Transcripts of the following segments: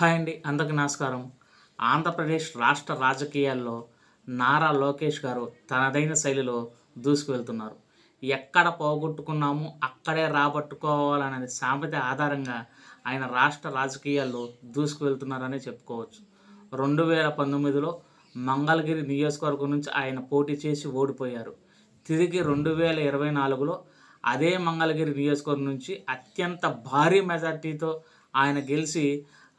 Hi అండి అందరికీ నమస్కారం. ఆంధ్రప్రదేశ్ రాష్ట్ర రాజకీయాల్లో నారా లోకేష్ గారు తనదైన శైలిలో దూసుకువెళ్తున్నారు. ఎక్కడ పోగొట్టుకున్నామో అక్కడే రాబట్టుకోవాలనే సామెత ఆధారంగా ఆయన రాష్ట్ర రాజకీయాల్లో దూసుకువెళ్తున్నారని చెప్పుకోవచ్చు. రెండు వేల పంతొమ్మిదిలో మంగళగిరి నియోజకవర్గం నుంచి ఆయన పోటీ చేసి ఓడిపోయారు. తిరిగి రెండు వేల ఇరవై నాలుగులో అదే మంగళగిరి నియోజకవర్గం నుంచి అత్యంత భారీ మెజార్టీతో ఆయన గెలిచి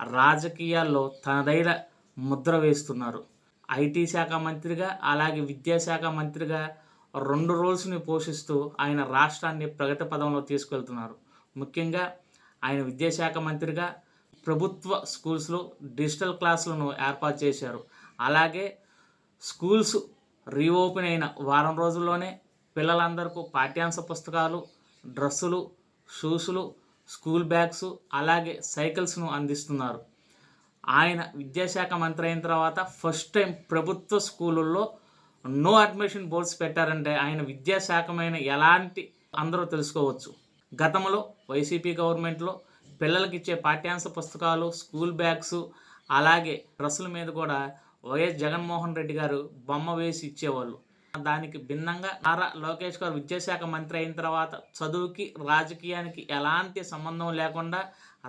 రాజకీయాల్లో తనదైన ముద్ర వేస్తున్నారు. ఐటీ శాఖ మంత్రిగా అలాగే విద్యాశాఖ మంత్రిగా రెండు రోల్స్ని పోషిస్తూ ఆయన రాష్ట్రాన్ని ప్రగతి పదంలో తీసుకెళ్తున్నారు. ముఖ్యంగా ఆయన విద్యాశాఖ మంత్రిగా ప్రభుత్వ స్కూల్స్లో డిజిటల్ క్లాసులను ఏర్పాటు చేశారు. అలాగే స్కూల్స్ రీఓపెన్ అయిన వారం రోజుల్లోనే పిల్లలందరికీ పాఠ్యాంశ పుస్తకాలు డ్రెస్సులు షూస్లు స్కూల్ బ్యాగ్స్ అలాగే సైకిల్స్ను అందిస్తున్నారు. ఆయన విద్యాశాఖ మంత్రి అయిన తర్వాత ఫస్ట్ టైం ప్రభుత్వ స్కూళ్ళల్లో నో అడ్మిషన్ బోర్డ్స్ పెట్టారంటే ఆయన విద్యాశాఖమైన ఎలాంటి అందరూ తెలుసుకోవచ్చు. గతంలో వైసీపీ గవర్నమెంట్లో పిల్లలకి ఇచ్చే పాఠ్యాంశ పుస్తకాలు స్కూల్ బ్యాగ్స్ అలాగే డ్రెస్సుల మీద కూడా వైఎస్ జగన్మోహన్ రెడ్డి గారు బొమ్మ వేసి ఇచ్చేవాళ్ళు. దానికి భిన్నంగా నారా లోకేష్ గారు విద్యాశాఖ మంత్రి అయిన తర్వాత చదువుకి రాజకీయానికి ఎలాంటి సంబంధం లేకుండా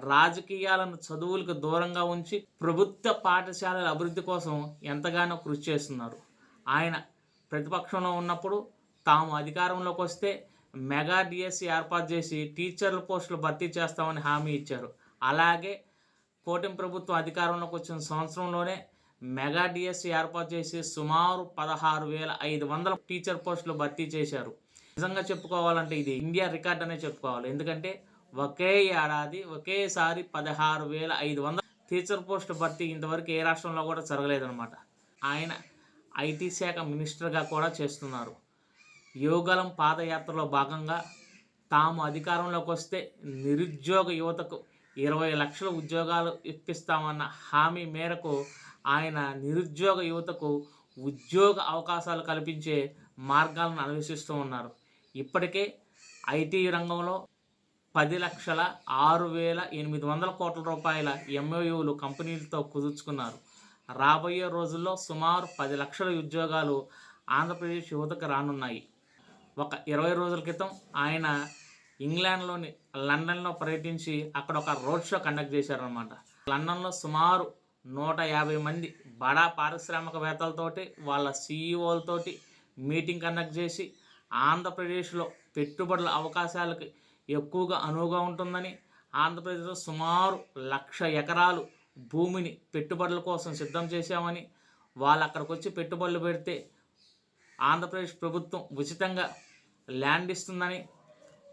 రాజకీయాలను చదువులకు దూరంగా ఉంచి ప్రభుత్వ పాఠశాలల అభివృద్ధి కోసం ఎంతగానో కృషి చేస్తున్నారు. ఆయన ప్రతిపక్షంలో ఉన్నప్పుడు తాము అధికారంలోకి వస్తే మెగా డిఎస్సి ఏర్పాటు చేసి టీచర్ల పోస్టులు భర్తీ చేస్తామని హామీ ఇచ్చారు. అలాగే కూటమి ప్రభుత్వం అధికారంలోకి వచ్చిన సంవత్సరంలోనే మెగా డిఎస్సి ఏర్పాటు చేసి సుమారు పదహారు వేల ఐదు వందల టీచర్ పోస్టులు భర్తీ చేశారు. నిజంగా చెప్పుకోవాలంటే ఇది ఇండియా రికార్డ్ అనే చెప్పుకోవాలి. ఎందుకంటే ఒకే ఏడాది ఒకేసారి పదహారు వేల ఐదు వందల టీచర్ పోస్టు భర్తీ ఇంతవరకు ఏ రాష్ట్రంలో కూడా జరగలేదన్నమాట. ఆయన ఐటీ శాఖ మినిస్టర్గా కూడా చేస్తున్నారు. యోగలం పాదయాత్రలో భాగంగా తాము అధికారంలోకి వస్తే నిరుద్యోగ యువతకు ఇరవై లక్షల ఉద్యోగాలు ఇప్పిస్తామన్న హామీ మేరకు ఆయన నిరుద్యోగ యువతకు ఉద్యోగ అవకాశాలు కల్పించే మార్గాలను అన్వేషిస్తూ ఉన్నారు. ఇప్పటికే ఐటీ రంగంలో పది లక్షల ఆరు వేల ఎనిమిది వందల కోట్ల రూపాయల ఎంఓయూలు కంపెనీలతో కుదుర్చుకున్నారు. రాబోయే రోజుల్లో సుమారు పది లక్షల ఉద్యోగాలు ఆంధ్రప్రదేశ్ యువతకు రానున్నాయి. ఒక ఇరవై రోజుల క్రితం ఆయన ఇంగ్లాండ్లోని లండన్లో పర్యటించి అక్కడ ఒక రోడ్ షో కండక్ట్ చేశారనమాట లండన్లో సుమారు నూట యాభై మంది బడా పారిశ్రామికవేత్తలతోటి వాళ్ళ సీఈఓలతోటి మీటింగ్ కండక్ట్ చేసి ఆంధ్రప్రదేశ్లో పెట్టుబడుల అవకాశాలకు ఎక్కువగా అనువుగా ఉంటుందని ఆంధ్రప్రదేశ్లో సుమారు లక్ష ఎకరాలు భూమిని పెట్టుబడుల కోసం సిద్ధం చేశామని వాళ్ళు అక్కడికి వచ్చి పెట్టుబడులు పెడితే ఆంధ్రప్రదేశ్ ప్రభుత్వం ఉచితంగా ల్యాండ్ ఇస్తుందని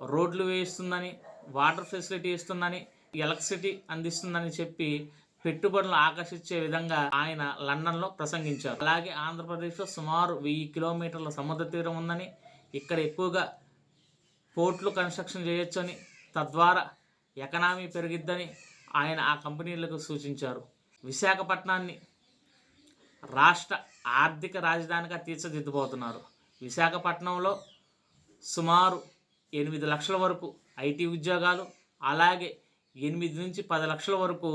రోడ్లు వేయిస్తుందని వాటర్ ఫెసిలిటీ ఇస్తుందని ఎలక్ట్రిసిటీ అందిస్తుందని చెప్పి పెట్టుబడులను ఆకర్షించే విధంగా ఆయన లండన్లో ప్రసంగించారు. అలాగే ఆంధ్రప్రదేశ్లో సుమారు వెయ్యి కిలోమీటర్ల సముద్ర తీరం ఉందని ఇక్కడ ఎక్కువగా పోర్ట్లు కన్స్ట్రక్షన్ చేయొచ్చని తద్వారా ఎకనామీ పెరిగిద్దని ఆయన ఆ కంపెనీలకు సూచించారు. విశాఖపట్నాన్ని రాష్ట్ర ఆర్థిక రాజధానిగా తీర్చిదిద్దుబోతున్నారు. విశాఖపట్నంలో సుమారు ఎనిమిది లక్షల వరకు ఐటీ ఉద్యోగాలు అలాగే ఎనిమిది నుంచి పది లక్షల వరకు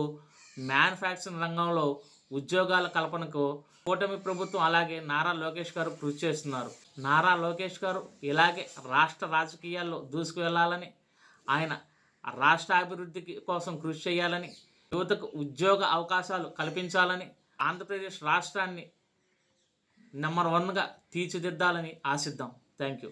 మ్యానుఫ్యాక్చరింగ్ రంగంలో ఉద్యోగాల కల్పనకు కూటమి ప్రభుత్వం అలాగే నారా లోకేష్ గారు కృషి చేస్తున్నారు. నారా లోకేష్ గారు ఇలాగే రాష్ట్ర రాజకీయాల్లో దూసుకు వెళ్ళాలని ఆయన రాష్ట్ర అభివృద్ధికి కోసం కృషి చేయాలని యువతకు ఉద్యోగ అవకాశాలు కల్పించాలని ఆంధ్రప్రదేశ్ రాష్ట్రాన్ని నెంబర్ వన్గా తీర్చిదిద్దాలని ఆశిద్దాం. Thank you.